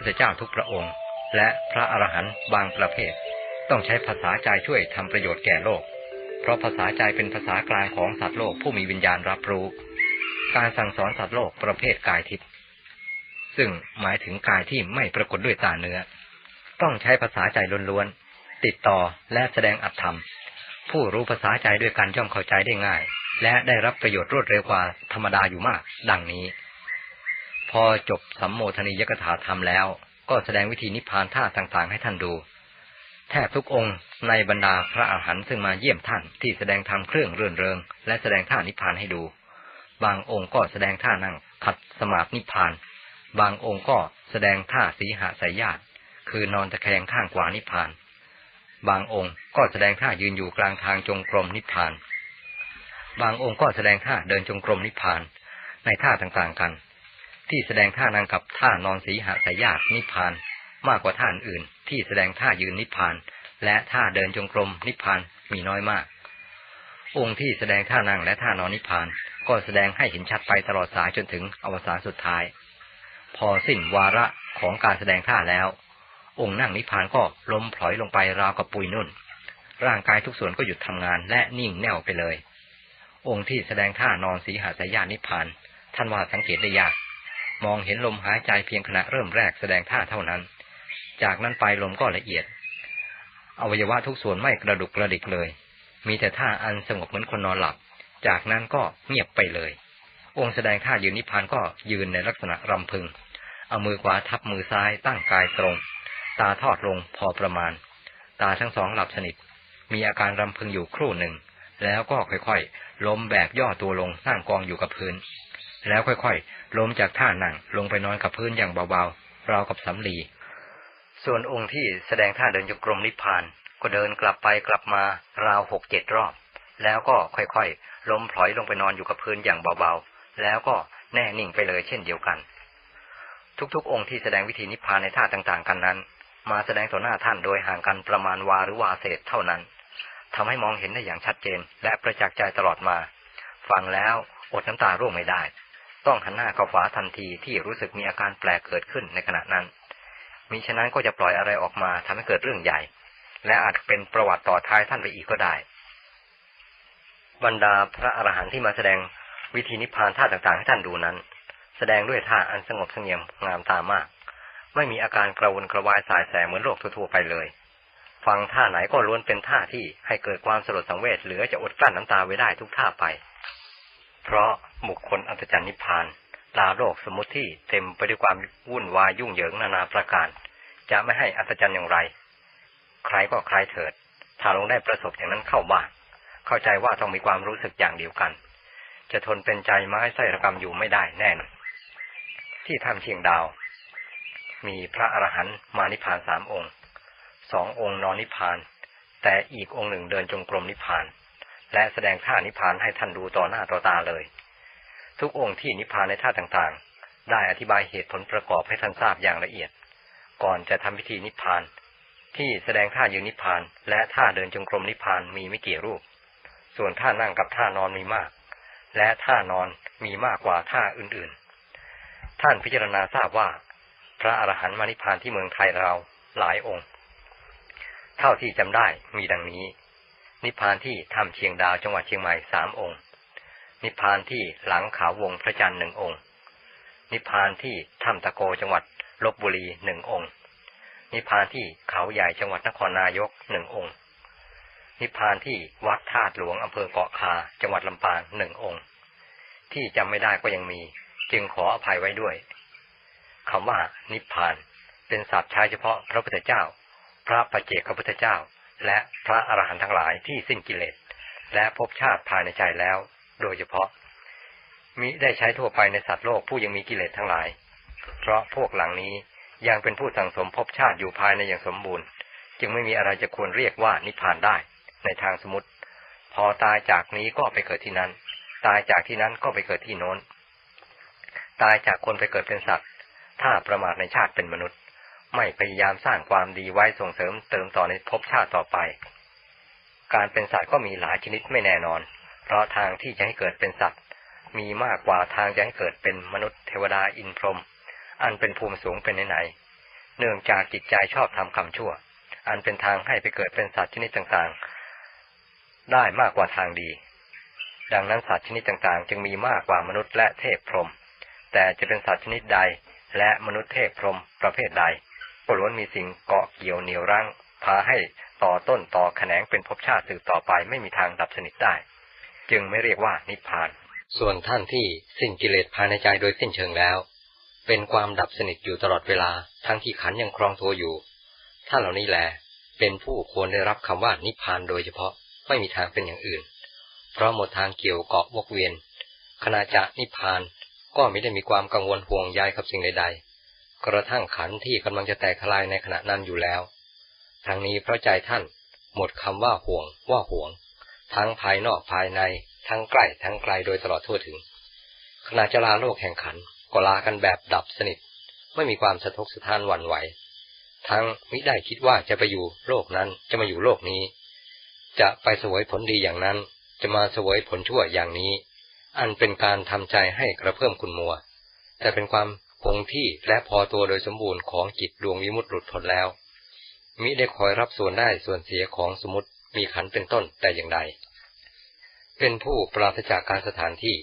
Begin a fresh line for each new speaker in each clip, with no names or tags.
พระพุทธเจ้าทุกพระองค์ และพระอรหันต์บางประเภท ต้องใช้ภาษาใจช่วยทำประโยชน์แก่โลก เพราะภาษาใจเป็นภาษากลางของสัตว์โลกผู้มีวิญญาณรับรู้ การสั่งสอนสัตว์โลกประเภทกายทิพย์ซึ่งหมายถึงกายที่ไม่ปรากฏด้วยตาเนื้อ ต้องใช้ภาษาใจล้วนๆติดต่อและแสดงอัตธรรม ผู้รู้ภาษาใจด้วยกันย่อมเข้าใจได้ง่าย และได้รับประโยชน์รวดเร็วกว่าธรรมดาอยู่มาก ดังนี้ พอจบสัมโมทนียกถาธรรมแล้ว ก็แสดงวิธีนิพพานท่าต่างๆ ให้ท่านดู แทบทุกองค์ในบรรดาพระอาหารหันต์ซึ่งมาเยี่ยมท่านที่แสดงธรรมเครื่องเรื่นเริง และแสดงท่านิพพานให้ดู บางองค์ก็แสดงท่านั่งขัดสมาธินิพพาน บางองค์ก็แสดงท่าสีหสายญาติคือนอนตะแคงข้างขวานิพพาน บางองค์ก็แสดงท่ายืนอยู่กลางทางจงกรมนิพพาน บางองค์ก็แสดงท่าเดินจงกรมนิพพานในท่าต่างๆกัน ที่แสดงท่านั่งกับท่านอนสีหสายาตนิพพาน มากกว่าท่านอื่น ที่แสดงท่ายืนนิพพาน และท่าเดินจงกรมนิพพานมีน้อยมาก องค์ที่แสดงท่านั่งและท่านอนนิพพาน ก็แสดงให้เห็นชัดไปตลอดสายจนถึงอวสานสุดท้าย พอสิ้นวาระของการแสดงท่าแล้ว องค์นั่งนิพพานก็ล้มพลอยลงไปราวกับปุยนุ่น ร่างกายทุกส่วนก็หยุดทำงานและนิ่งแน่วไปเลย องค์ที่แสดงท่านอนสีหาสายานิพพานท่านว่าสังเกตได้ยาก มองเห็นลมหายใจเพียงขณะเริ่มแรกแสดงท่าเท่านั้น จากนั้นไปลมก็ละเอียด อวัยวะทุกส่วนไม่กระดุกกระดิกเลย มีแต่ท่าอันสงบเหมือนคนนอนหลับ จากนั้นก็เงียบไปเลย องค์แสดงท่ายืนนิพพานก็ยืนในลักษณะรำพึง เอามือขวาทับมือซ้ายตั้งกายตรง ตาทอดลงพอประมาณ ตาทั้งสองหลับสนิท มีอาการรำพึงอยู่ครู่หนึ่ง แล้วก็ค่อยๆ ล้มแบบย่อตัวลงนั่งกองอยู่กับพื้น แล้วค่อยๆ ล้มจากท่านั่งลงไปนอนกับพื้นอย่างเบาๆ ราวกับสำลี ส่วนองค์ที่แสดงท่าเดินจงกรมนิพพาน ก็เดินกลับไปกลับมาราวหกเจ็ดรอบ แล้วก็ค่อยๆ ล้มพลอยลงไปนอนอยู่กับพื้นอย่างเบาๆ แล้วก็แน่นิ่งไปเลยเช่นเดียวกัน ทุกๆ องค์ที่แสดงวิธีนิพพานในท่าต่างๆ กันนั้น มาแสดงต่อหน้าท่านโดยห่างกันประมาณวาหรือวาเศษเท่านั้นทำให้มองเห็นได้อย่างชัดเจน และประจักษ์ใจตลอดมา ฟังแล้วอดน้ำตาร่วงไม่ได้ ต้องหันหน้าเข้าฝาทันทีที่รู้สึกมีอาการแปลกเกิดขึ้นในขณะนั้น มิฉะนั้นก็จะปล่อยอะไรออกมาทำให้เกิดเรื่องใหญ่ และอาจเป็นประวัติต่อท้ายท่านไปอีกก็ได้ บรรดาพระอรหันต์ที่มาแสดงวิธีนิพพานท่าต่างๆให้ท่านดูนั้น แสดงด้วยท่าอันสงบเสงี่ยมงามตามาก ไม่มีอาการกระวนกระวายสายแสเหมือนโลกทั่วๆไปเลย ฟังท่าไหนก็ล้วนเป็นท่าที่ให้เกิดความสลดสังเวชเหลือจะอดกลั้นน้ำตาไว้ได้ทุกท่าไป เพราะ บุคคลอัศจรรย์นิพพานลาโลกสมมติที่เต็มไปด้วยความวุ่นวายยุ่งเหยิงนานาประการ จะไม่ให้อัศจรรย์อย่างไร ใครก็ใครเถิด ถ้าลงได้ประสบอย่างนั้นเข้าบ้างเข้าใจว่าต้องมีความรู้สึกอย่างเดียวกัน จะทนเป็นใจไม้ไส้ระกรรมอยู่ไม่ได้แน่นที่ถ้ำเชียงดาว มีพระอรหันต์มานิพพานสามองค์สององค์นอนนิพพาน แต่อีกองค์หนึ่งเดินจงกรมนิพพาน และแสดงท่านิพพานให้ท่านดูต่อหน้าต่อตาเลย ทุกองค์ที่นิพพานในท่าต่างๆ ได้อธิบายเหตุผลประกอบให้ท่านทราบอย่างละเอียด ก่อนจะทำพิธีนิพพาน ที่แสดงท่ายืนนิพพาน และท่าเดินจงกรมนิพพานมีไม่กี่รูป ส่วนท่านั่งกับท่านอนมีมาก และท่านอนมีมากกว่าท่าอื่นๆ ท่านพิจารณาทราบว่า พระอรหันต์มานิพพานที่เมืองไทยเราหลายองค์ เท่าที่จำได้มีดังนี้ นิพพานที่ถ้ำเชียงดาวจังหวัดเชียงใหม่สามองค์ นิพพานที่หลังเขาวงพระจันทร์หนึ่งองค์ นิพพานที่ถ้ำตะโกจังหวัดลบบุรีหนึ่งองค์ นิพพานที่เขาใหญ่จังหวัดนครนายกหนึ่งองค์ นิพพานที่วัดธาตุหลวงอำเภอเกาะคาจังหวัดลำปางหนึ่งองค์ ที่จำไม่ได้ก็ยังมี จึงขออภัยไว้ด้วยคำว่านิพพาน เป็นศัพท์ใช้เฉพาะพระพุทธเจ้า พระปัจเจกพระพุทธเจ้า และพระอรหันต์ทั้งหลายที่สิ้นกิเลสและภพชาติภายในใจแล้ว โดยเฉพาะ มิได้ใช้ทั่วไปในสัตว์โลกผู้ยังมีกิเลสทั้งหลาย เพราะพวกหลังนี้ยังเป็นผู้สั่งสมภพชาติอยู่ภายในอย่างสมบูรณ์ จึงไม่มีอะไรจะควรเรียกว่านิพพานได้ ในทางสมมติ พอตายจากนี้ก็ไปเกิดที่นั้น ตายจากที่นั้นก็ไปเกิดที่โน้น ตายจากคนไปเกิดเป็นสัตว์ ถ้าประมาทในชาติเป็นมนุษย์ ไม่พยายามสร้างความดีไว้ส่งเสริมเติมต่อในภพชาติต่อไป การเป็นสัตว์ก็มีหลายชนิดไม่แน่นอน เพราะทางที่จะให้เกิดเป็นสัตว์ มีมากกว่าทางจะให้เกิดเป็นมนุษย์เทวดาอินพรหมอันเป็นภูมิสูงเป็นไหนเนื่องจากจิตใจชอบทำคำชั่ว อันเป็นทางให้ไปเกิดเป็นสัตว์ชนิดต่างๆ ได้มากกว่าทางดี ดังนั้นสัตว์ชนิดต่างๆ จึงมีมากกว่ามนุษย์และเทพพรหมแต่จะเป็นสัตว์ชนิดใดและมนุษย์เทพพรหมประเภทใดก็ล้วนมีสิ่งเกาะเกี่ยวเหนี่ยวรั้งพาให้ต่อต้นต่อแขนงเป็นภพชาติสืบต่อไปไม่มีทางดับสนิทได้ จึงไม่เรียกว่านิพพาน ส่วนท่านที่สิ้นกิเลสภายในใจโดยสิ้นเชิงแล้ว เป็นความดับสนิทอยู่ตลอดเวลาทั้งที่ขันยังครองตัวอยู่ ท่านเหล่านี้แหละเป็นผู้ควรได้รับคำว่านิพพานโดยเฉพาะไม่มีทางเป็นอย่างอื่น เพราะหมดทางเกี่ยวเกาะวกเวียนขณะจะนิพพานก็ไม่ได้มีความกังวลห่วงใยกับสิ่งใด ๆ กระทั่งขันที่กำลังจะแตกทลายในขณะนั้นอยู่แล้ว ทั้งนี้เพราะใจท่านหมดคำว่าห่วงว่าห่วง ทั้งภายนอกภายใน ทั้งใกล้ทั้งไกลโดยตลอดทั่วถึง ขณะจะลาโลกแห่งขันก็ลากันแบบดับสนิท ไม่มีความสะทกสะท้านหวั่นไหว ทั้งมิได้คิดว่าจะไปอยู่โลกนั้นจะมาอยู่โลกนี้ จะไปสวยผลดีอย่างนั้น จะมาสวยผลชั่วอย่างนี้ อันเป็นการทำใจให้กระเพิ่มคุณมัว แต่เป็นความคงที่และพอตัวโดยสมบูรณ์ของจิตดวงวิมุตติหลุดพ้นแล้วมิได้คอยรับส่วนได้ส่วนเสียของสมมติ มีขันเป็นต้นแต่อย่างใด เป็นผู้ปราศจากการสถานที่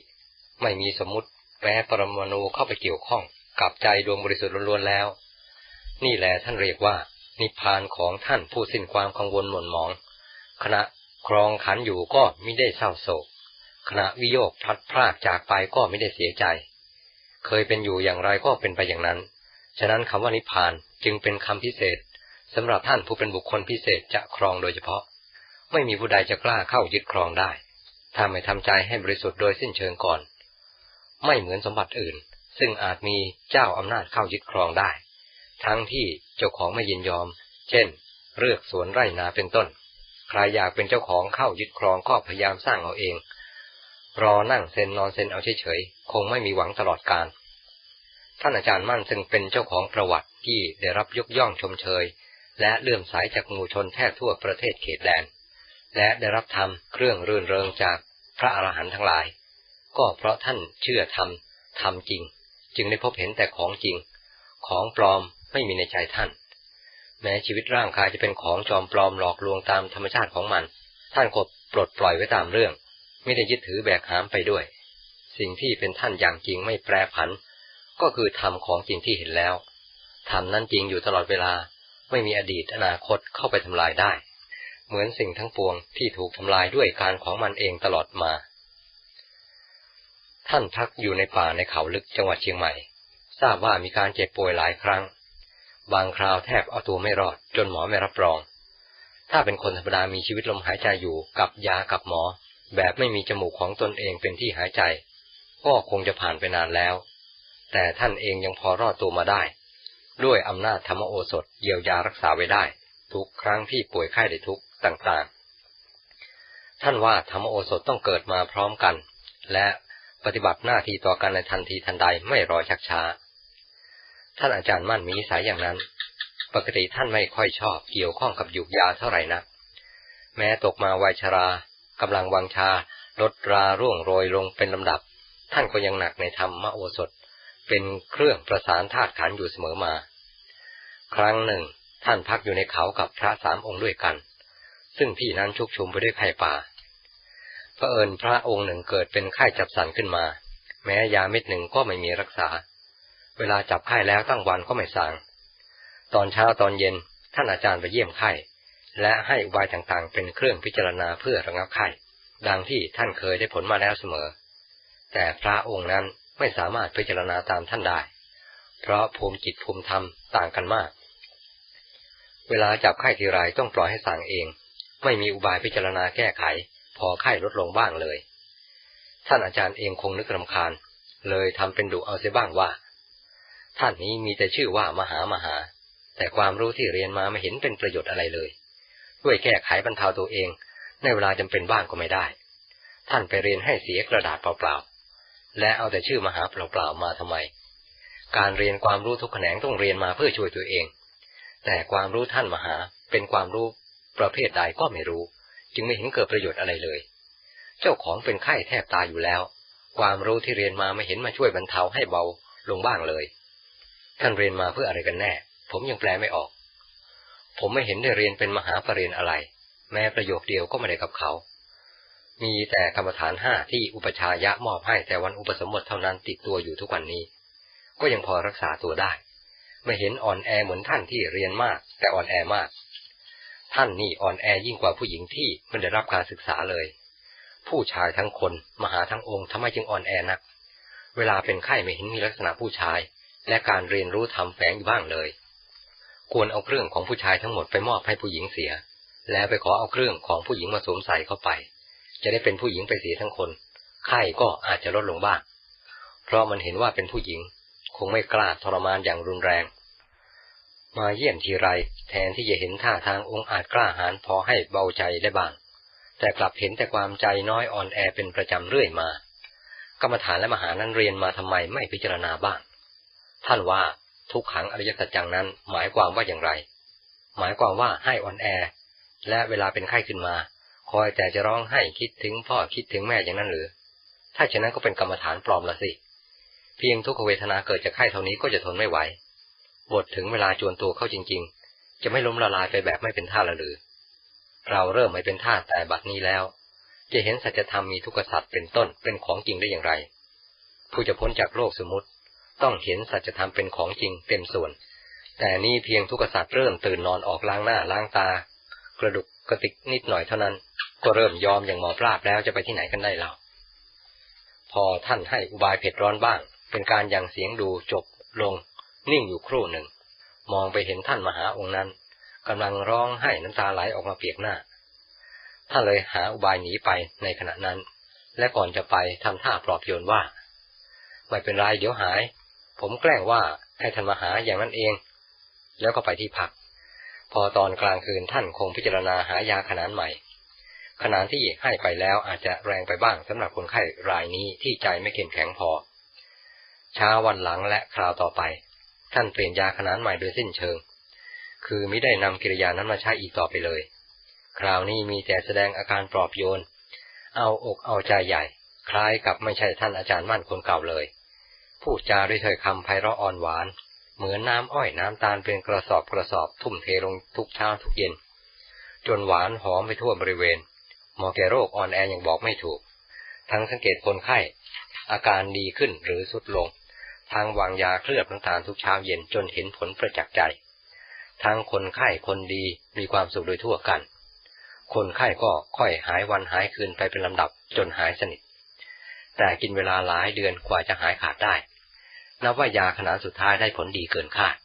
ไม่มีสมมติแม้ปรมาณูเข้าไปเกี่ยวข้องกับใจดวงบริสุทธิ์ล้วนๆแล้ว นี่แหละท่านเรียกว่า นิพพานของท่านผู้สิ้นความกังวลหม่นหมอง ขณะครองขันอยู่ก็ไม่ได้เศร้าโศก ขณะวิโยคพลัดพรากจากไปก็ไม่ได้เสียใจ เคยเป็นอยู่อย่างไรก็เป็นไปอย่างนั้น ฉะนั้นคำว่านิพพานจึงเป็นคำพิเศษสำหรับท่านผู้เป็นบุคคลพิเศษจะครองโดยเฉพาะ ไม่มีผู้ใดจะกล้าเข้ายึดครองได้ถ้าไม่ทำใจให้บริสุทธิ์โดยสิ้นเชิงก่อน ไม่เหมือนสมบัติอื่น ซึ่งอาจมีเจ้าอำนาจเข้ายึดครองได้ ทั้งที่เจ้าของไม่ยินยอม เช่น เลือกสวนไร่นาเป็นต้น ใครอยากเป็นเจ้าของเข้ายึดครองก็พยายามสร้างเอาเอง รอนั่งเซนนอนเซนเอาเฉยๆ คงไม่มีหวังตลอดการ ท่านอาจารย์มั่นซึ่งเป็นเจ้าของประวัติที่ได้รับยกย่องชมเชย และเลื่อมใสจากมูชนแทบทั่วประเทศเขตแดน และได้รับธรรมเครื่องรื่นเริงจากพระอรหันต์ทั้งหลาย ก็เพราะท่านเชื่อธรรมธรรมจริง จึงได้พบเห็นแต่ของจริง ของปลอมไม่มีในใจท่าน แม้ชีวิตร่างกายจะเป็นของจอมปลอมหลอกลวงตามธรรมชาติของมัน ท่านก็ปลดปล่อยไว้ตามเรื่อง ไม่ได้ยึดถือแบกหามไปด้วย สิ่งที่เป็นท่านอย่างจริงไม่แปรผัน ก็คือธรรมของจริงที่เห็นแล้วธรรมนั้นจริงอยู่ตลอดเวลา ไม่มีอดีตอนาคตเข้าไปทำลายได้ เหมือนสิ่งทั้งปวงที่ถูกทำลายด้วยการของมันเองตลอดมา ท่านพักอยู่ในป่าในเขาลึกจังหวัดเชียงใหม่ ทราบว่ามีการเจ็บป่วยหลายครั้ง บางคราวแทบเอาตัวไม่รอด จนหมอไม่รับรอง ถ้าเป็นคนธรรมดามีชีวิตลมหายใจอยู่กับยากับหมอ แบบไม่มีจมูกของตนเองเป็นที่หายใจ ก็คงจะผ่านไปนานแล้ว แต่ท่านเองยังพอรอดตัวมาได้ ด้วยอำนาจธรรมโอสถเยียวยารักษาไว้ได้ ทุกครั้งที่ป่วยไข้ได้ทุก ต่างๆ ท่านว่าธรรมโอสถต้องเกิดมาพร้อมกัน และปฏิบัติหน้าที่ต่อกันในทันทีทันใดไม่รอชักช้า ท่านอาจารย์มั่นมีสายอย่างนั้น ปกติท่านไม่ค่อยชอบเกี่ยวข้องกับยุกยาเท่าไหร่นะักแม้ตกมาวัยชรากำลังวังชาลดราร่วงโรยลงเป็นลำดับ ท่านก็ยังหนักในธรรมโอสถ เป็นเครื่องประสานธาตุขันอยู่เสมอมา ครั้งหนึ่ง ท่านพักอยู่ในเขากับพระสามองค์ด้วยกัน ซึ่งที่นั้นชุกชุมไปด้วยไข้ป่าพระเอิญพระองค์หนึ่งเกิดเป็นไข้จับสันขึ้นมา แม้ยาเม็ดหนึ่งก็ไม่มีรักษา เวลาจับไข้แล้วตั้งวันก็ไม่สางตอนเช้าตอนเย็นท่านอาจารย์ไปเยี่ยมไข้ และให้อุบายต่างๆ เป็นเครื่องพิจารณาเพื่อระงับไข้ ดังที่ท่านเคยได้ผลมาแล้วเสมอ แต่พระองค์นั้นไม่สามารถพิจารณาตามท่านได้ เพราะภูมิจิตภูมิธรรมต่างกันมาก เวลาจับไข้ทีไรต้องปล่อยให้สั่งเอง ไม่มีอุบายพิจารณาแก้ไข พอไข้ลดลงบ้างเลย ท่านอาจารย์เองคงนึกรำคาญ เลยทำเป็นดุเอาเสียบ้างว่า ท่านนี้มีแต่ชื่อว่ามหามหา แต่ความรู้ที่เรียนมาไม่เห็นเป็นประโยชน์อะไรเลย ด้วยแก้ไขบรรเทาตัวเอง ในเวลาจำเป็นบ้างก็ไม่ได้ ท่านไปเรียนให้เสียกระดาษเปล่าและเอาแต่ชื่อมหาเปล่าๆมาทำไม การเรียนความรู้ทุกแขนงต้องเรียนมาเพื่อช่วยตัวเอง แต่ความรู้ท่านมหาเป็นความรู้ ประเภทใดก็ไม่รู้ จึงไม่เห็นเกิดประโยชน์อะไรเลย เจ้าของเป็นไข้แทบตายอยู่แล้ว ความรู้ที่เรียนมาไม่เห็นมาช่วยบรรเทาให้เบาลงบ้างเลย ท่านเรียนมาเพื่ออะไรกันแน่
ผมยังแปลไม่ออก ผมไม่เห็นได้เรียนเป็นมหาปรริญญาอะไร แม้ประโยคเดียวก็ไม่ได้กับเขา มีแต่กรรมฐานห้าที่อุปชายะมอบให้แต่วันอุปสมบทเท่านั้นติดตัวอยู่ทุกวันนี้ ก็ยังพอรักษาตัวได้ ไม่เห็นอ่อนแอเหมือนท่านที่เรียนมาก แต่อ่อนแอมาก ท่านนี่อ่อนแอยิ่งกว่าผู้หญิงที่ไม่ได้รับการศึกษาเลย ผู้ชายทั้งคนมหาทั้งองค์ทำไมจึงอ่อนแอนัก เวลาเป็นไข้ไม่เห็นมีลักษณะผู้ชาย และการเรียนรู้ทำแฝงอยู่บ้างเลย ควรเอาเครื่องของผู้ชายทั้งหมดไปมอบให้ผู้หญิงเสีย แล้วไปขอเอาเครื่องของผู้หญิงมาสวมใส่เข้าไป จะได้เป็นผู้หญิงไปเสียทั้งคน ไข้ก็อาจจะลดลงบ้าง เพราะมันเห็นว่าเป็นผู้หญิง คงไม่กล้าทรมานอย่างรุนแรง มาเยี่ยมทีไร แทนที่จะเห็นท่าทางองค์อาจกล้าหาญพอให้เบาใจได้บ้าง แต่กลับเห็นแต่ความใจน้อยอ่อนแอเป็นประจำเรื่อยมา กรรมฐานและมหานั้นเรียนมาทำไมไม่พิจารณาบ้าง ท่านว่าทุกขังอริยสัจจังนั้น หมายความว่าอย่างไร หมายความว่าให้อ่อนแอ และเวลาเป็นไข้ขึ้นมา คอยแต่จะร้องให้คิดถึงพ่อคิดถึงแม่อย่างนั้นหรือ ถ้าเช่นนั้นก็เป็นกรรมฐานปลอมละสิ เพียงทุกขเวทนาเกิดจากไข้เท่านี้ก็จะทนไม่ไหว บทถึงเวลาจวนตัวเข้าจริง ๆ จะไม่ล้มละลายไปแบบไม่เป็นท่าละหรือ เราเริ่มไม่เป็นท่าแต่บัดนี้แล้ว จะเห็นสัจธรรมมีทุกขสัตว์เป็นต้นเป็นของจริงได้อย่างไร ผู้จะพ้นจากโลกสมมติ ต้องเห็นสัจธรรมเป็นของจริงเต็มส่วน แต่นี่เพียงทุกขสัตว์เริ่มตื่นนอนออกล้างหน้าล้างตา กระดุกกระติกนิดหน่อยเท่านั้น ก็เริ่มยอมอย่างหมอปราบแล้วจะไปที่ไหนกันได้เราพอท่านให้อุบายเผ็ดร้อนบ้าง เป็นการยังเสียงดูจบลง นิ่งอยู่ครู่หนึ่ง มองไปเห็นท่านมหาองค์นั้นกำลังร้องให้น้ำตาไหลออกมาเปียกหน้า ท่านเลยหาอุบายหนีไปในขณะนั้น และก่อนจะไปทำท่าปลอบโยนว่า ไม่เป็นไรเดี๋ยวหาย ผมแกล้งว่าให้ท่านมาหาอย่างนั้นเอง แล้วก็ไปที่พัก พอตอนกลางคืนท่านคงพิจารณาหายาขนาดใหม่ ขนาดที่ให้ไปแล้วอาจจะแรงไปบ้างสำหรับคนไข้รายนี้ที่ใจไม่เข้มแข็งพอเช้าวันหลังและคราวต่อไป ท่านเปลี่ยนยาขนาดใหม่โดยสิ้นเชิง คือไม่ได้นำกิริยานั้นมาใช้อีกต่อไปเลย คราวนี้มีแต่แสดงอาการปลอบโยน เอาอกเอาใจใหญ่ คล้ายกับไม่ใช่ท่านอาจารย์มั่นคนเก่าเลย พูดจาด้วยถ้อยคำไพเราะอ่อนหวาน เหมือนน้ำอ้อยน้ำตาลเป็นกระสอบกระสอบทุ่มเทลงทุกเช้าทุกเย็น จนหวานหอมไปทั่วบริเวณหมอแก่โรคอ่อนแออย่างบอกไม่ถูก ทั้งสังเกตคนไข้ อาการดีขึ้นหรือสุดลง ทางวางยาเคลือบน้ำตาลทุกเช้าเย็นจนเห็นผลประจักษ์ใจ ทั้งคนไข้คนดีมีความสุขโดยทั่วกัน คนไข้ก็ค่อยหายวันหายคืนไปเป็นลำดับจนหายสนิท แต่กินเวลาหลายเดือนกว่าจะหายขาดได้ นับว่ายาขนาดสุดท้ายได้ผลดีเกินคาด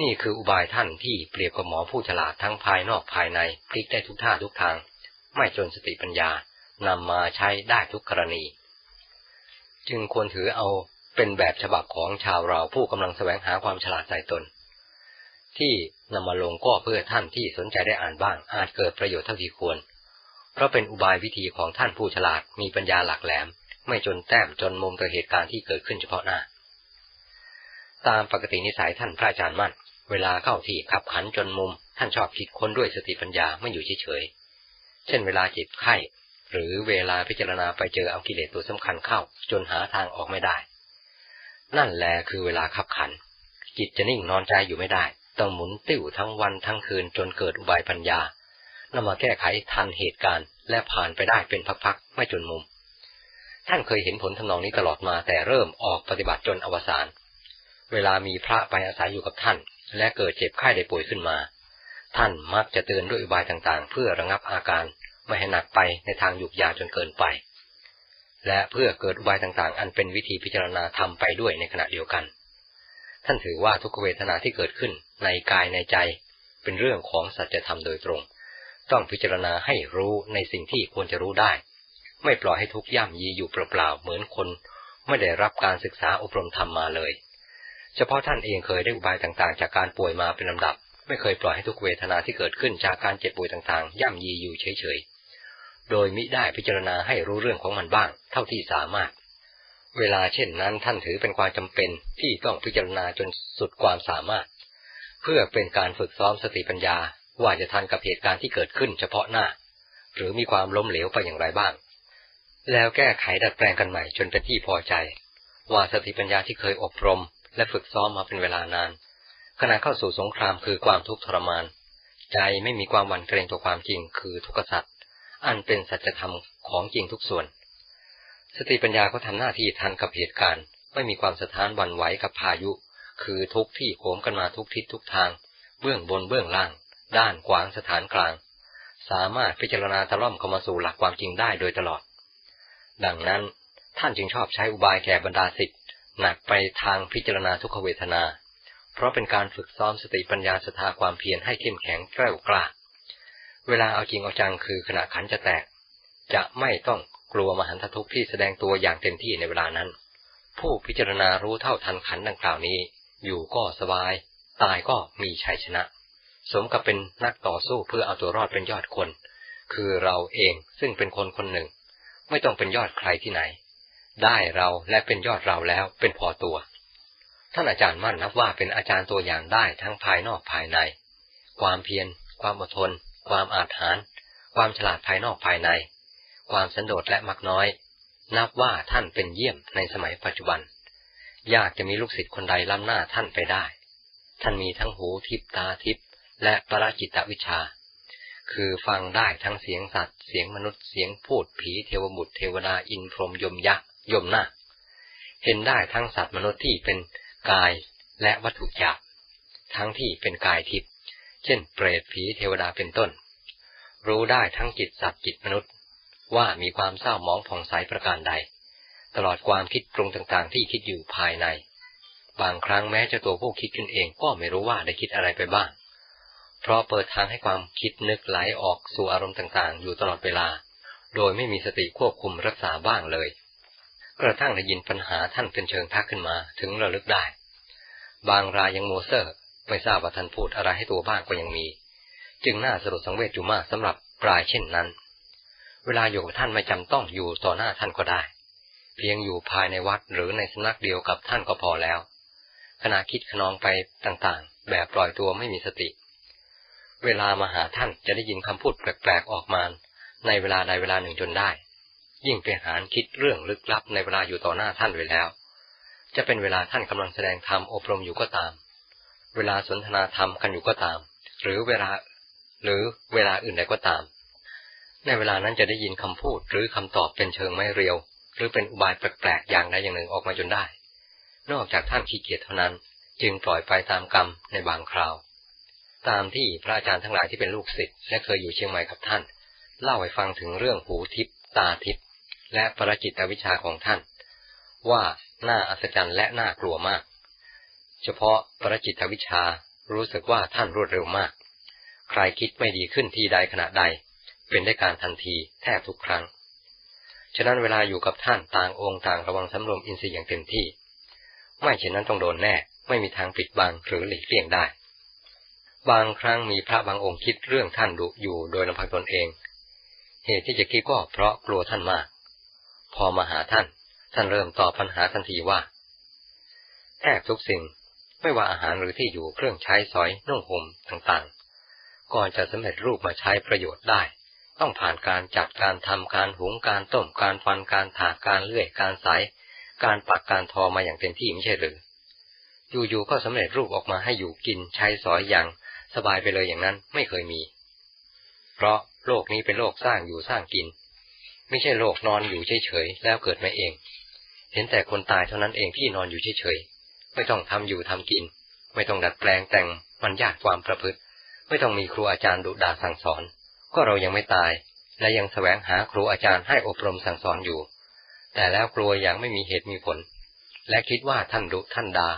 นี่คืออุบายท่านที่เปรียบกับหมอผู้ฉลาดทั้งภายนอกภายในพลิกได้ทุกท่าทุกทาง ไม่จนสติปัญญานำมาใช้ได้ทุกกรณี จึงควรถือเอา เป็นแบบฉบับของชาวเราผู้กำลังแสวงหาความฉลาดใส่ตน ที่นำมาลงก็เพื่อท่านที่สนใจได้อ่านบ้าง อาจเกิดประโยชน์เท่าที่ควร เพราะเป็นอุบายวิธีของท่านผู้ฉลาดมีปัญญาหลักแหลม ไม่จนแต้มจนมุมต่อเหตุการณ์ที่เกิดขึ้นเฉพาะหน้า ตามปกตินิสัยท่านพระอาจารย์มั่น เวลาเข้าที่ขับขันจนมุม ท่านชอบคิดค้นด้วยสติปัญญาไม่อยู่เฉยๆ เช่นเวลาเจ็บไข้หรือเวลาพิจารณาไปเจอเอากิเลสตัวสำคัญเข้า จนหาทางออกไม่ได้ นั่นแหละคือเวลาขับขัน จิตจะนิ่งนอนใจอยู่ไม่ได้ ต้องหมุนติ้วทั้งวันทั้งคืนจนเกิดอุบายปัญญานำมาแก้ไขทันเหตุการณ์ และผ่านไปได้เป็นพักๆไม่จนมุม ท่านเคยเห็นผลทำนองนี้ตลอดมาแต่เริ่มออกปฏิบัติจนอวสานเวลามีพระไปอาศัยอยู่กับท่าน และเกิดเจ็บไข้ได้ป่วยขึ้นมา ท่านมักจะเตือนด้วยอุบายต่างๆ เพื่อระงับอาการ ไม่ให้หนักไปในทางหยุกยาจนเกินไป และเพื่อเกิดอุบายต่างๆ อันเป็นวิธีพิจารณาทำไปด้วยในขณะเดียวกัน ท่านถือว่าทุกเวทนาที่เกิดขึ้นในกายในใจ เป็นเรื่องของสัจธรรมโดยตรง ต้องพิจารณาให้รู้ในสิ่งที่ควรจะรู้ได้ ไม่ปล่อยให้ทุกย่ำยีอยู่เปล่าๆเหมือนคนไม่ได้รับการศึกษาอบรมธรรมมาเลย เฉพาะท่านเองเคยได้อุบายต่างๆ จากการป่วยมาเป็นลำดับ ไม่เคยปล่อยให้ทุกเวทนาที่เกิดขึ้นจากการเจ็บป่วยต่างๆ ย่ำยีอยู่เฉยๆ โดยมิได้พิจารณาให้รู้เรื่องของมันบ้าง เท่าที่สามารถ เวลาเช่นนั้นท่านถือเป็นความจำเป็นที่ต้องพิจารณาจนสุดความสามารถ เพื่อเป็นการฝึกซ้อมสติปัญญาว่าจะทันกับเหตุการณ์ที่เกิดขึ้นเฉพาะหน้า หรือมีความล้มเหลวไปอย่างไรบ้าง แล้วแก้ไขดัดแปลงกันใหม่จนเป็นที่พอใจ ว่าสติปัญญาที่เคยอบรม และฝึกซ้อมมาเป็นเวลานาน ขณะเข้าสู่สงครามคือความทุกข์ทรมาน ใจไม่มีความหวั่นเกรงต่อความจริงคือทุกข์สัตว์ อันเป็นสัจธรรมของจริงทุกส่วน สติปัญญาก็ทำหน้าที่ทันกับเหตุการณ์ ไม่มีความสะท้านวันไหวกับพายุ คือทุกที่โหมกันมาทุกทิศทุกทาง เบื้องบนเบื้องล่าง ด้านขวางสถานกลาง สามารถพิจารณาตะล่อมเข้ามาสู่หลักความจริงได้โดยตลอด ดังนั้นท่านจึงชอบใช้อุบายแก่บรรดาสิทธิ์หนักไปทางพิจารณาทุกขเวทนา เพราะเป็นการฝึกซ้อมสติปัญญาสถาความเพียรให้เข้มแข็งแกร่วกล้า เวลาเอาจริงเอาจังคือขณะขันจะแตก จะไม่ต้องกลัวมหันตทุกข์ที่แสดงตัวอย่างเต็มที่ในเวลานั้น ผู้พิจารณารู้เท่าทันขันดังกล่าวนี้ อยู่ก็สบาย ตายก็มีชัยชนะ สมกับเป็นนักต่อสู้เพื่อเอาตัวรอดเป็นยอดคน คือเราเองซึ่งเป็นคนคนหนึ่ง ไม่ต้องเป็นยอดใครที่ไหน ได้เราและเป็นยอดเราแล้วเป็นพอตัว ท่านอาจารย์มั่นนับว่าเป็นอาจารย์ตัวอย่างได้ทั้งภายนอกภายใน ความเพียร ความอดทน ความอาถรรพ์ความฉลาดภายนอกภายใน ความสันโดษและมักน้อย นับว่าท่านเป็นเยี่ยมในสมัยปัจจุบัน ยากจะมีลูกศิษย์คนใดล้ำหน้าท่านไปได้ ท่านมีทั้งหูทิพตาทิพและปราจิตวิชา คือฟังได้ทั้งเสียงสัตว์ เสียงมนุษย์เสียงพูดผีเทวบุตรเทวดาอินพรหมยมยักษ์ยมนาคเห็นได้ทั้งสัตว์มนุษย์ที่เป็นกายและวัตถุหยาบทั้งที่เป็นกายทิพย เช่น เปรตผีเทวดาเป็นต้น รู้ได้ทั้งจิตสัตว์จิตมนุษย์ ว่ามีความเศร้าหมองผ่องใสประการใด ตลอดความคิดปรุงต่างๆ ที่คิดอยู่ภายใน บางครั้งแม้เจ้าตัวผู้คิดขึ้นเองก็ไม่รู้ว่าได้คิดอะไรไปบ้าง เพราะเปิดทางให้ความคิดนึกไหลออกสู่อารมณ์ต่างๆ อยู่ตลอดเวลา โดยไม่มีสติควบคุมรักษาบ้างเลย กระทั่งได้ยินปัญหาท่านเป็นเชิงทักขึ้นมาถึงระลึกได้บางรายยังโมเซอร์ ไม่ทราบว่าท่านพูดอะไรให้ตัวบ้างก็ยังมี จึงน่าสลดสังเวชอยู่มากสำหรับรายเช่นนั้น เวลาอยู่กับท่านไม่จำต้องอยู่ต่อหน้าท่านก็ได้ เพียงอยู่ภายในวัดหรือในสำนักเดียวกับท่านก็พอแล้ว ขณะคิดขนองไปต่างๆ แบบปล่อยตัวไม่มีสติ เวลามาหาท่านจะได้ยินคำพูดแปลกๆออกมา ในเวลาใดเวลาหนึ่งจนได้ ยิ่งเป็นหารคิดเรื่องลึกลับในเวลาอยู่ต่อหน้าท่านไว้แล้ว จะเป็นเวลาท่านกำลังแสดงธรรมอบรมอยู่ก็ตาม วลาสนทนาธรรมกันอยู่ก็ตาม หรือเวลา หรือเวลาอื่นใดก็ตาม ในเวลานั้นจะได้ยินคำพูดหรือคำตอบเป็นเชิงไม่เรียว หรือเป็นอุบายแปลกๆอย่างใดอย่างหนึ่งออกมาจนได้ นอกจากท่านขี้เกียจเท่านั้น จึงปล่อยไปตามกรรมในบางคราว ตามที่พระอาจารย์ทั้งหลายที่เป็นลูกศิษย์และเคยอยู่เชียงใหม่กับท่าน เล่าให้ฟังถึงเรื่องหูทิพตาทิพและปรจิตวิชาของท่าน ว่าน่าอัศจรรย์และน่ากลัวมาก เฉพาะปรจิตวิชารู้สึกว่าท่านรวดเร็วมาก ใครคิดไม่ดีขึ้นที่ใดขณะใด เป็นได้การทันทีแทบทุกครั้ง ฉะนั้นเวลาอยู่กับท่านต่างองค์ต่างระวังสำรวมอินทรีย์อย่างเต็มที่ ไม่เช่นนั้นต้องโดนแน่ ไม่มีทางปิดบังหรือหลีกเลี่ยงได้ บางครั้งมีพระบางองค์คิดเรื่องท่านดุอยู่โดยลำพังตนเอง เหตุที่จะคิดก็เพราะกลัวท่านมาก พอมาหาท่าน ท่านเริ่มตอบปัญหาทันทีว่าแทบทุกสิ่ง ไม่ว่าอาหารหรือที่อยู่เครื่องใช้สอยนุ่งห่มต่างๆ ก่อนจะสำเร็จรูปมาใช้ประโยชน์ได้ ต้องผ่านการจัดการทำการหุงการต้มการฟันการถากการเลื่อยการสายการปักการทอมาอย่างเต็มที่ไม่ใช่หรือ อยู่ๆก็สำเร็จรูปออกมาให้อยู่กินใช้สอยอย่างสบายไปเลยอย่างนั้นไม่เคยมี เพราะโลกนี้เป็นโลกสร้างอยู่สร้างกิน ไม่ใช่โลกนอนอยู่เฉยๆแล้วเกิดมาเอง เห็นแต่คนตายเท่านั้นเองที่นอนอยู่เฉยๆ ไม่ต้องทำอยู่ทำกิน ไม่ต้องดัดแปลงแต่งมันยากความประพฤติ ไม่ต้องมีครูอาจารย์ดุด่าสั่งสอน ก็เรายังไม่ตาย และยังแสวงหาครูอาจารย์ให้อบรมสั่งสอนอยู่ แต่แล้วกลัวอย่างไม่มีเหตุมีผล และคิดว่าท่านดุท่านดา่า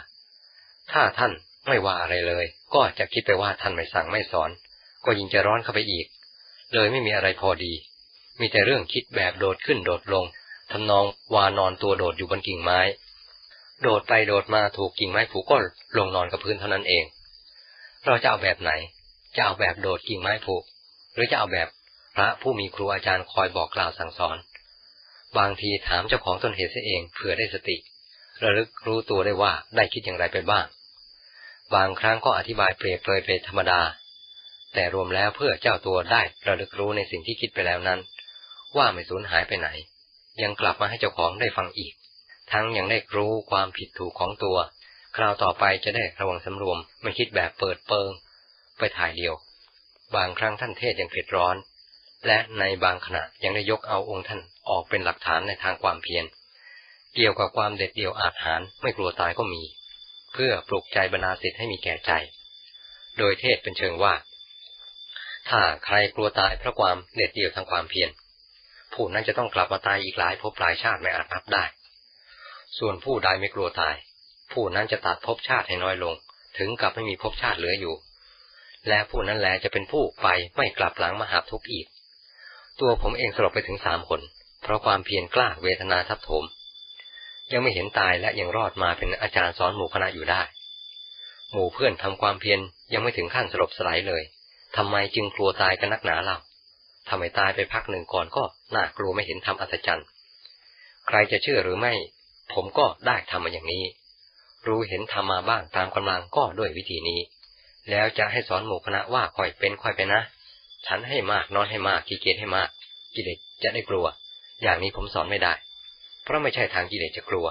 ถ้าท่านไม่ว่าอะไรเลย ก็จะคิดไปว่าท่านไม่สั่งไม่สอน ก็ยิ่งจะร้อนเข้าไปอีก เลยไม่มีอะไรพอดี มีแต่เรื่องคิดแบบโดดขึ้นโดดลงทำนองวานอนตัวโดดอยู่บนกิ่งไม้ โดดไปโดดมาถูกกิ่งไม้ผูกก็ลงนอนกับพื้นเท่านั้นเอง เราจะเอาแบบไหน จะเอาแบบโดดกิ่งไม้ผูก หรือจะเอาแบบพระผู้มีครูอาจารย์คอยบอกกล่าวสั่งสอน บางทีถามเจ้าของต้นเหตุเสียเองเผื่อได้สติ ระลึกรู้ตัวได้ว่าได้คิดอย่างไรไปบ้าง บางครั้งก็อธิบายเปรียบเปรยไปธรรมดา แต่รวมแล้วเพื่อเจ้าตัวได้ระลึกรู้ในสิ่งที่คิดไปแล้วนั้น ว่าไม่สูญหายไปไหน ยังกลับมาให้เจ้าของได้ฟังอีก ทั้งยังได้รู้ความผิดถูกของตัว คราวต่อไปจะได้ระวังสำรวม ไม่คิดแบบเปิดเปิง ไปถ่ายเดียว บางครั้งท่านเทศยังเผ็ดร้อน และในบางขณะยังได้ยกเอาองค์ท่านออกเป็นหลักฐานในทางความเพียร เกี่ยวกับความเด็ดเดี่ยวอาหารไม่กลัวตายก็มี เพื่อปลุกใจบรรดาศิษย์ให้มีแก่ใจ โดยเทศเป็นเชิงว่า ถ้าใครกลัวตายเพราะความเด็ดเดี่ยวทางความเพียรผู้นั้นจะต้องกลับมาตายอีกหลายภพหลายชาติไม่อาจนับได้ ส่วนผู้ใดไม่กลัวตาย ผู้นั้นจะตัดภพชาติให้น้อยลง ถึงกับไม่มีภพชาติเหลืออยู่ และผู้นั้นแลจะเป็นผู้ไปไม่กลับหลังมาหาทุกข์อีก ตัวผมเองสลบไปถึงสามคน เพราะความเพียรกล้าเวทนาทับถม ยังไม่เห็นตายและยังรอดมาเป็นอาจารย์สอนหมู่คณะอยู่ได้ หมู่เพื่อนทำความเพียรยังไม่ถึงขั้นสลบสลายเลยทำไมจึงกลัวตายกันนักหนาเล่าทำไมตายไปพักหนึ่งก่อนก็น่ากลัวไม่เห็นทำอัศจรรย์ ใครจะเชื่อหรือไม่ ผมก็ได้ทำมาอย่างนี้ รู้เห็นทำมาบ้างตามกำลังก็ด้วยวิธีนี้ แล้วจะให้สอนหมู่คณะว่าค่อยเป็นค่อยไปนะ ฉันให้มากนอนให้มากกิเลสให้มาก กิเลสจะได้กลัว อย่างนี้ผมสอนไม่ได้ เพราะไม่ใช่ทางกิเลสจะกลัว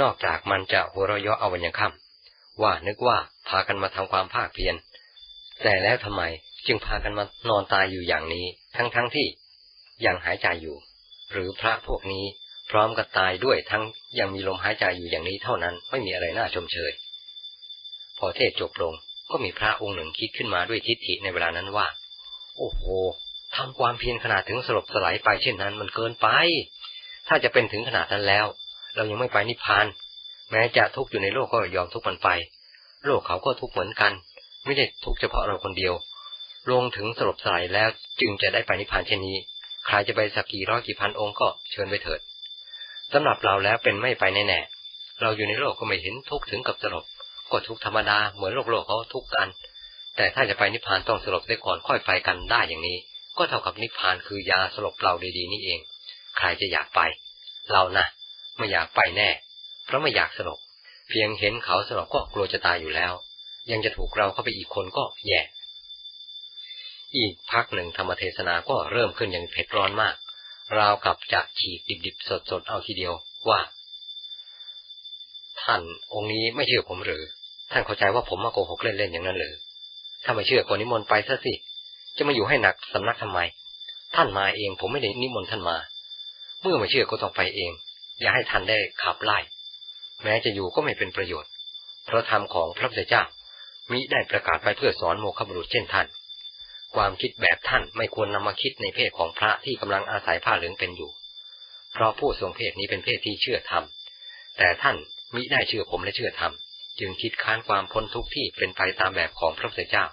นอกจากมันจะหัวเราะเยาะเอาวันยังค่ำว่านึกว่าพากันมาทำความภาคเพียรแต่แล้วทำไมจึงพากันมานอนตายอยู่อย่างนี้ ทั้งๆทที่ยังหายใจอยู่ หรือพระพวกนี้ พร้อมกับตายด้วยทั้งยังมีลมหายใจอยู่อย่างนี้เท่านั้นไม่มีอะไรน่าชมเชย พอเทศจบลงก็มีพระองค์หนึ่งคิดขึ้นมาด้วยทิฏฐิในเวลานั้นว่า โอ้โหทำความเพียรขนาดถึงสลบสลายไปเช่นนั้นมันเกินไป ถ้าจะเป็นถึงขนาดนั้นแล้ว เรายังไม่ไปนิพพาน แม้จะทุกข์อยู่ในโลกก็ยอมทุกข์มันไป โลกเขาก็ทุกข์เหมือนกัน ไม่ได้ทุกข์เฉพาะเราคนเดียว ลงถึงสลบสลายแล้วจึงจะได้ไปนิพพานเช่นนี้ ใครจะไปสักกี่ร้อยกี่พันองค์ก็เชิญไปเถิด สำหรับเราแล้วเป็นไม่ไปแน่ๆเราอยู่ในโลกก็ไม่เห็นทุกข์ถึงกับสลบก็ทุกธรรมดาเหมือนโลกโลกเขาทุกกัน แต่ถ้าจะไปนิพพานต้องสลบได้ก่อนค่อยไปกันได้อย่างนี้ ก็เท่ากับนิพพานคือยาสลบเราดีๆนี่เอง ใครจะอยากไป เรานะไม่อยากไปแน่ เพราะไม่อยากสลบเพียงเห็นเขาสลบก็กลัวจะตายอยู่แล้ว ยังจะถูกเราเข้าไปอีกคนก็แย่อีกพักหนึ่งธรรมเทศนาก็เริ่มขึ้นอย่างเผ็ดร้อนมาก ราวกับจะฉีกดิบๆสดๆเอาทีเดียวว่า ท่านองค์นี้ไม่เชื่อผมหรือ ท่านเข้าใจว่าผมมาโกหกเล่นๆอย่างนั้นหรือถ้าไม่เชื่อก็นิมนต์ไปซะสิ จะมาอยู่ให้หนักสำนักทำไม ท่านมาเองผมไม่ได้นิมนต์ท่านมา เมื่อไม่เชื่อก็ต้องไปเอง อย่าให้ท่านได้ขับไล่ แม้จะอยู่ก็ไม่เป็นประโยชน์ เพราะธรรมของพระพุทธเจ้ามิได้ประกาศไปเพื่อสอนโมฆะบุรุษเช่นท่าน ความคิดแบบท่านไม่ควรนำมาคิดในเพศของพระที่กำลังอาศัยผ้าเหลืองเป็นอยู่ เพราะผู้ทรงเพศนี้เป็นเพศที่เชื่อธรรม แต่ท่านมิได้เชื่อผมและเชื่อธรรม จึงคิดค้านความพ้นทุกข์ที่เป็นไปตามแบบของพระพุทธเจ้า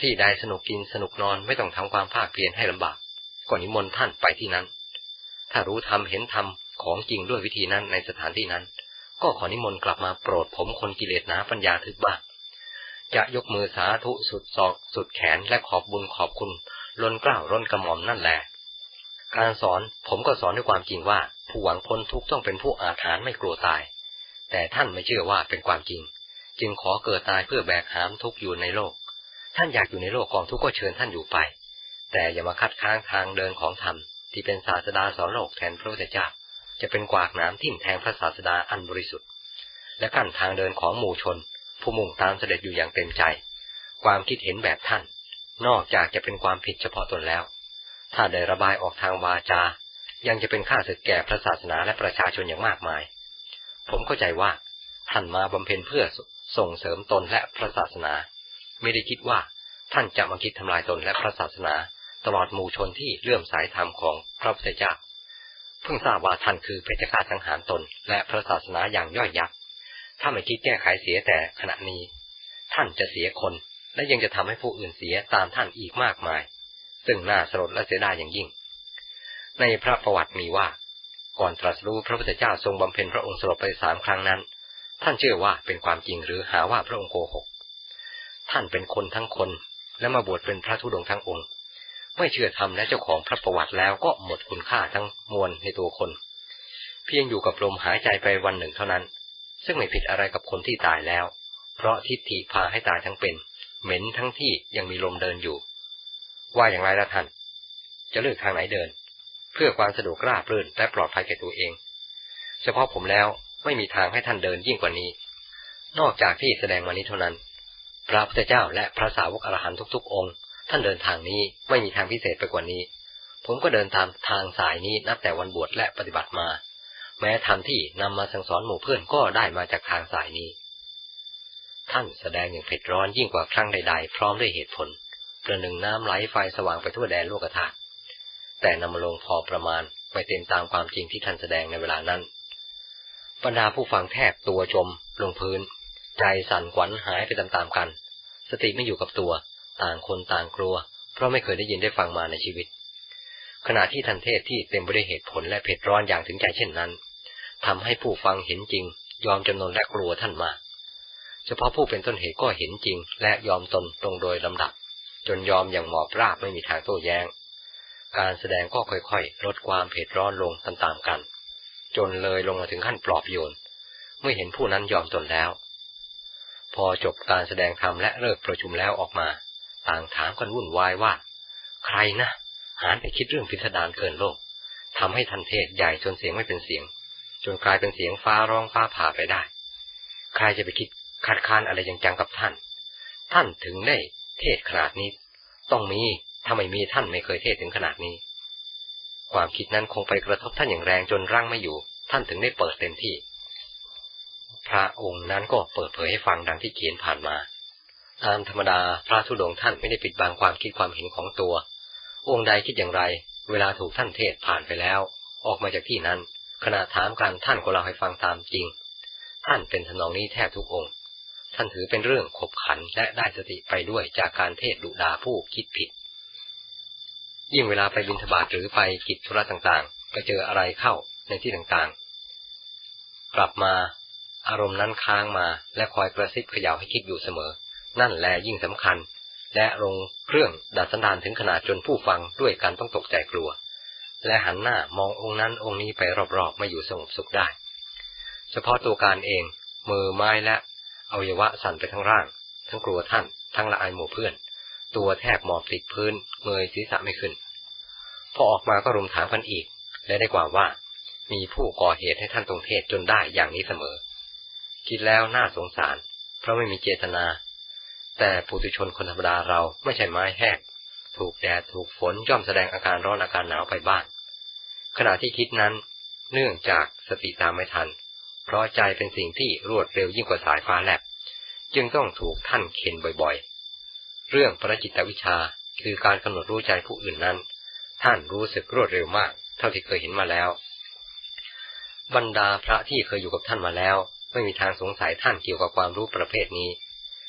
ที่ได้สนุกกินสนุกนอนไม่ต้องทำความภาคเพียรให้ลำบากก็นิมนต์ท่านไปที่นั้น ถ้ารู้ธรรมเห็นธรรมของจริงด้วยวิธีนั้นในสถานที่นั้น ก็ขอนิมนต์กลับมาโปรดผมคนกิเลสหนาปัญญาทึกบ้าง จะยกมือสาธุสุดศอกสุดแขนและขอบบุญขอบคุณล้นกล้าวล้นกระหม่อมนั่นแหละ การสอนผมก็สอนด้วยความจริงว่า ผู้หวังพ้นทุกข์ต้องเป็นผู้อาถรรพ์ไม่กลัวตาย แต่ท่านไม่เชื่อว่าเป็นความจริง จึงขอเกิดตายเพื่อแบกหามทุกข์อยู่ในโลก ท่านอยากอยู่ในโลกกองทุกข์ก็เชิญท่านอยู่ไป แต่อย่ามาคัดค้างทางเดินของธรรมที่เป็นศาสดาสอนโลกแทนพระพุทธเจ้าจะเป็นกวากน้ำทิ่มแทงพระศาสดาอันบริสุทธิ์ และกั้นทางเดินของหมู่ชน ผู้มุ่งตามเสด็จอยู่อย่างเต็มใจ ความคิดเห็นแบบท่าน นอกจากจะเป็นความผิดเฉพาะตนแล้ว ถ้าได้ระบายออกทางวาจา ยังจะเป็นค่าศึกแก่พระศาสนาและประชาชนอย่างมากมาย ผมเข้าใจว่าท่านมาบำเพ็ญเพื่อส่งเสริมตนและพระศาสนา ไม่ได้คิดว่าท่านจะมาคิดทำลายตนและพระศาสนา ตลอดหมู่ชนที่เลื่อมสายธรรมของพระพุทธเจ้าเพิ่งทราบว่าท่านคือเพชฌฆาตสังหารตนและพระศาสนาอย่างย่อยยับ ถ้าไม่คิดแก้ไขเสียแต่ขณะนี้ ท่านจะเสียคน และยังจะทำให้ผู้อื่นเสียตามท่านอีกมากมาย ซึ่งน่าสลดและเสียดายอย่างยิ่ง ในพระประวัติมีว่า ก่อนตรัสรู้พระพุทธเจ้าทรงบำเพ็ญพระองค์สลบไปสามครั้งนั้น ท่านเชื่อว่าเป็นความจริงหรือหาว่าพระองค์โกหก ท่านเป็นคนทั้งคน และมาบวชเป็นพระธุดงค์ทั้งองค์ ไม่เชื่อธรรมและเจ้าของพระประวัติแล้วก็หมดคุณค่าทั้งมวลในตัวคน เพียงอยู่กับลมหายใจไปวันหนึ่งเท่านั้น ซึ่งไม่ผิดอะไรกับคนที่ตายแล้ว เพราะทิฏฐิพาให้ตายทั้งเป็น เหม็นทั้งที่ยังมีลมเดินอยู่ ว่าอย่างไรละท่าน จะเลือกทางไหนเดิน เพื่อความสะดวกราบรื่นและปลอดภัยแก่ตัวเอง เฉพาะผมแล้วไม่มีทางให้ท่านเดินยิ่งกว่านี้ นอกจากที่แสดงมานี้เท่านั้น พระพุทธเจ้าและพระสาวกอรหันต์ทุกๆ องค์ ท่านเดินทางนี้ไม่มีทางพิเศษไปกว่านี้ ผมก็เดินตามทางสายนี้นับแต่วันบวชและปฏิบัติมา แม้ธรรมที่นำมาสั่งสอนหมู่เพื่อนก็ได้มาจากทางสายนี้ ท่านแสดงอย่างเผ็ดร้อนยิ่งกว่าครั้งใดๆ พร้อมด้วยเหตุผล ประหนึ่งน้ำไหลไฟสว่างไปทั่วแดนโลกธาตุแต่นำมาลงพอประมาณไม่เต็มตามความจริงที่ท่านแสดงในเวลานั้นบรรดาผู้ฟังแทบตัวจม ลงพื้น ใจสั่นขวัญหายไปตามๆกัน สติไม่อยู่กับตัว ต่างคนต่างกลัว เพราะไม่เคยได้ยินได้ฟังมาในชีวิต ขณะที่ทันเทศที่เต็มไปด้วยเหตุผลและเผ็ดร้อนอย่างถึงใจเช่นนั้น ทำให้ผู้ฟังเห็นจริง ยอมจำนนและกลัวท่านมากเฉพาะผู้เป็นต้นเหตุก็เห็นจริง และยอมตนตรงโดยลำดับ จนยอมอย่างหมอบราบไม่มีทางโต้แย้ง การแสดงก็ค่อยๆ ลดความเผ็ดร้อนลงตามๆกัน จนเลยลงมาถึงขั้นปลอบโยน เมื่อเห็นผู้นั้นยอมตนแล้ว พอจบการแสดงธรรมและเลิกประชุมแล้วออกมา ต่างถามกันวุ่นวายว่า ใครนะหานไปคิดเรื่องพิสดารเกินโลกทำให้ทันเทศใหญ่จนเสียงไม่เป็นเสียง จนกลายเป็นเสียงฟ้าร้องฟ้าผ่าไปได้ ใครจะไปคิดคัดค้านอะไรอย่างจังกับท่าน ท่านถึงได้เทศขนาดนี้ ต้องมีถ้าไม่มีท่านไม่เคยเทศถึงขนาดนี้ ความคิดนั้นคงไปกระทบท่านอย่างแรงจนร่างไม่อยู่ ท่านถึงได้เปิดเต็มที่ พระองค์นั้นก็เปิดเผยให้ฟังดังที่เขียนผ่านมาตามธรรมดาพระธุดงท่านไม่ได้ปิดบังความคิดความเห็นของตัว องค์ใดคิดอย่างไร เวลาถูกท่านเทศผ่านไปแล้ว ออกมาจากที่นั้น ขณะถามกันท่านก็เล่าให้ฟังตามจริง ท่านเป็นทนองนี้แทบทุกองค์ ท่านถือเป็นเรื่องขบขันและได้สติไปด้วยจากการเทศดุดาผู้คิดผิด ยิ่งเวลาไปบินทบาทหรือไปกิจธุระต่างๆ ก็เจออะไรเข้าในที่ต่างๆ กลับมาอารมณ์นั้นค้างมาและคอยกระซิบขย่าให้คิดอยู่เสมอ นั่นแลยิ่งสำคัญ และลงเครื่องดัดสันดานถึงขนาดจนผู้ฟังด้วยกันต้องตกใจกลัว และหันหน้ามององค์นั้นองค์นี้ไปรอบๆ ไม่อยู่สงบสุขได้ เฉพาะตัวการเอง มือไม้และอวัยวะสั่นไปทั้งร่าง ทั้งกลัวท่าน ทั้งละอายหมู่เพื่อน ตัวแทบหมอบติดพื้น เงยศีรษะไม่ขึ้น พอออกมาก็รุมถามกันอีก และได้ความว่า มีผู้ก่อเหตุให้ท่านตรงเทศจนได้อย่างนี้เสมอ คิดแล้วน่าสงสาร เพราะไม่มีเจตนา แต่ปุถุชนคนธรรมดาเราไม่ใช่ไม้แหก ถูกแดดถูกฝนย่อมแสดงอาการร้อนอาการหนาวไปบ้าง ขณะที่คิดนั้น เนื่องจากสติตามไม่ทัน เพราะใจเป็นสิ่งที่รวดเร็วยิ่งกว่าสายฟ้าแลบ จึงต้องถูกท่านเข็นบ่อยๆ เรื่องปรจิตวิชาคือการกำหนดรู้ใจผู้อื่นนั้น ท่านรู้สึกรวดเร็วมาก เท่าที่เคยเห็นมาแล้ว บรรดาพระที่เคยอยู่กับท่านมาแล้ว ไม่มีทางสงสัยท่านเกี่ยวกับความรู้ประเภทนี้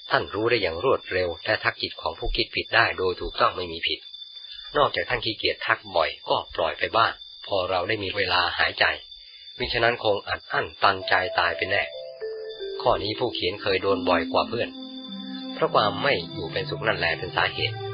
ท่านรู้ได้อย่างรวดเร็วและทักจิตของผู้คิดผิดได้โดยถูกต้องไม่มีผิด นอกจากท่านขี้เกียจทักบ่อยก็ปล่อยไปบ้างพอเราได้มีเวลาหายใจ มิฉะนั้นคงอัดอั้นตันใจตายไปแน่ ข้อนี้ผู้เขียนเคยโดนบ่อยกว่าเพื่อน เพราะความไม่อยู่เป็นสุขนั่นแหละเป็นสาเหตุ